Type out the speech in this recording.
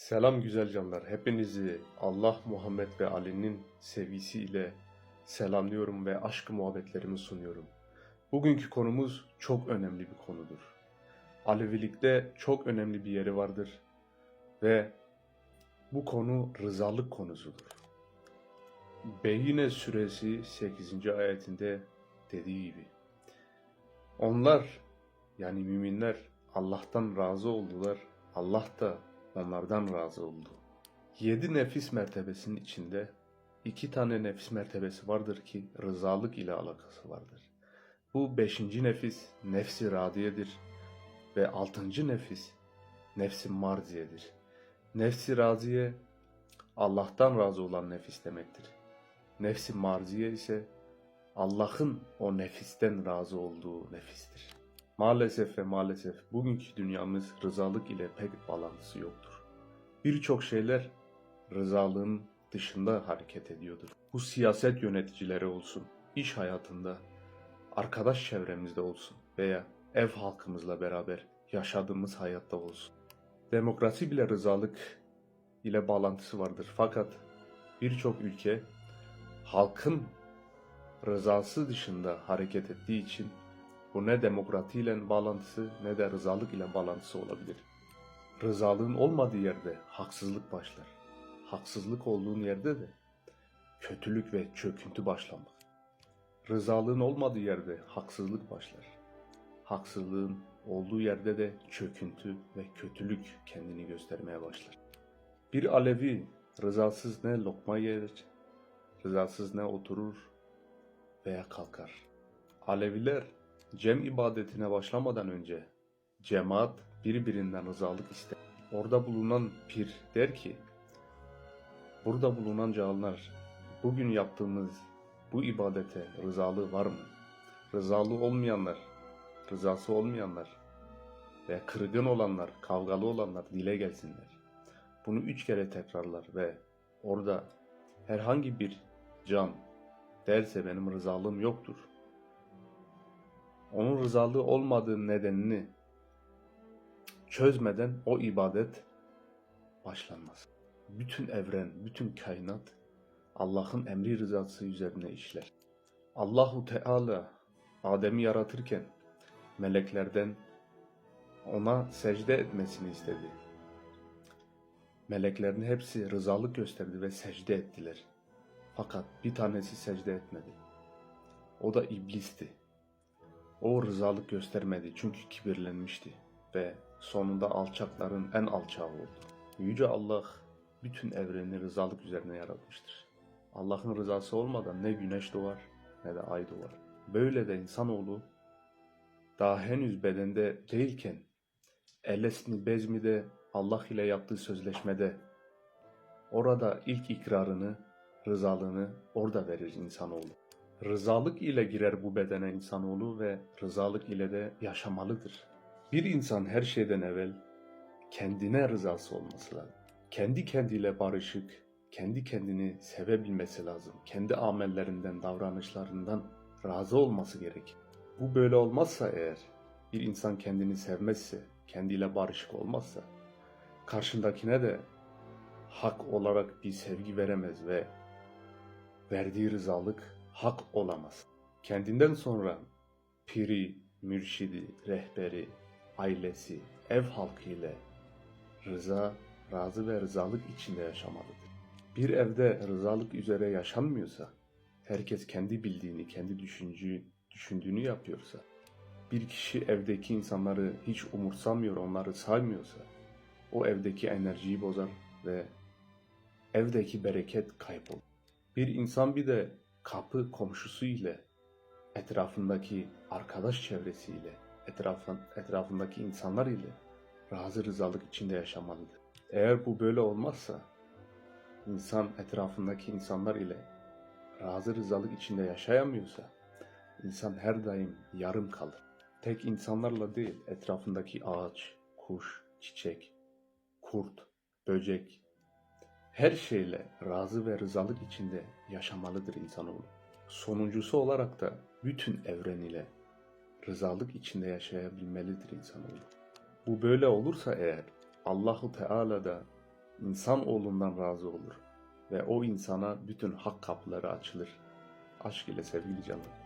Selam güzel canlar. Hepinizi Allah, Muhammed ve Ali'nin sevgisiyle selamlıyorum ve aşk muhabbetlerimi sunuyorum. Bugünkü konumuz çok önemli bir konudur. Alevilikte çok önemli bir yeri vardır ve bu konu rızalık konusudur. Beyyine suresi 8. ayetinde dediği gibi onlar yani müminler Allah'tan razı oldular. Allah da onlardan razı oldu. Yedi nefis mertebesinin içinde iki tane nefis mertebesi vardır ki rızalık ile alakası vardır. Bu beşinci nefis nefsi radiyedir ve altıncı nefis nefsi marziyedir. Nefsi raziye Allah'tan razı olan nefis demektir. Nefsi marziye ise Allah'ın o nefisten razı olduğu nefistir. Maalesef ve maalesef bugünkü dünyamız rızalık ile pek bağlantısı yoktur. Birçok şeyler rızalığın dışında hareket ediyordur. Bu siyaset yöneticileri olsun, iş hayatında, arkadaş çevremizde olsun veya ev halkımızla beraber yaşadığımız hayatta olsun. Demokrasi bile rızalık ile bağlantısı vardır. Fakat birçok ülke halkın rızası dışında hareket ettiği için bu ne demokrati ile bağlantısı ne de rızalık ile bağlantısı olabilir. Rızalığın olmadığı yerde haksızlık başlar. Haksızlık olduğun yerde de kötülük ve çöküntü başlamak. Rızalığın olmadığı yerde haksızlık başlar. Haksızlığın olduğu yerde de çöküntü ve kötülük kendini göstermeye başlar. Bir Alevi rızasız ne lokma yer, rızasız ne oturur veya kalkar. Aleviler Cem ibadetine başlamadan önce cemaat birbirinden rızalık ister. Orada bulunan pir der ki, burada bulunan canlar bugün yaptığımız bu ibadete rızalığı var mı? Rızalığı olmayanlar, rızası olmayanlar ve kırgın olanlar, kavgalı olanlar dile gelsinler. Bunu üç kere tekrarlar ve orada herhangi bir can derse benim rızalığım yoktur onun rızalığı olmadığı nedenini çözmeden o ibadet başlanmaz. Bütün evren, bütün kainat Allah'ın emri rızası üzerine işler. Allahu Teala Adem'i yaratırken meleklerden ona secde etmesini istedi. Meleklerin hepsi rızalık gösterdi ve secde ettiler. Fakat bir tanesi secde etmedi. O da iblisti. O rızalık göstermedi çünkü kibirlenmişti ve sonunda alçakların en alçağı oldu. Yüce Allah bütün evreni rızalık üzerine yaratmıştır. Allah'ın rızası olmadan ne güneş doğar ne de ay doğar. Böyle de insanoğlu daha henüz bedende değilken Ellesni Bezmi'de Allah ile yaptığı sözleşmede orada ilk ikrarını, rızalığını orada verir insanoğlu. Rızalık ile girer bu bedene insanoğlu ve rızalık ile de yaşamalıdır. Bir insan her şeyden evvel kendine rızası olması lazım. Kendi kendiyle barışık, kendi kendini sevebilmesi lazım. Kendi amellerinden, davranışlarından razı olması gerek. Bu böyle olmazsa eğer, bir insan kendini sevmezse, kendiyle barışık olmazsa, karşındakine de hak olarak bir sevgi veremez ve verdiği rızalık hak olamaz. Kendinden sonra piri, mürşidi, rehberi, ailesi, ev halkı ile rıza, razı ve rızalık içinde yaşamalıdır. Bir evde rızalık üzere yaşanmıyorsa, herkes kendi bildiğini, kendi düşüncü, düşündüğünü yapıyorsa, bir kişi evdeki insanları hiç umursamıyor, onları saymıyorsa, o evdeki enerjiyi bozar ve evdeki bereket kaybolur. Bir insan bir de kapı komşusu ile, etrafındaki arkadaş çevresiyle, etrafın, etrafındaki insanlar ile razı rızalık içinde yaşamalıdır. Eğer bu böyle olmazsa, insan etrafındaki insanlar ile razı rızalık içinde yaşayamıyorsa, insan her daim yarım kalır. Tek insanlarla değil, etrafındaki ağaç, kuş, çiçek, kurt, böcek, her şeyle razı ve rızalık içinde yaşamalıdır insanoğlu. Sonuncusu olarak da bütün evren ile rızalık içinde yaşayabilmelidir insanoğlu. Bu böyle olursa eğer Allahu Teala da insan oğlundan razı olur ve o insana bütün hak kapıları açılır. Aşk ile sevgili canım.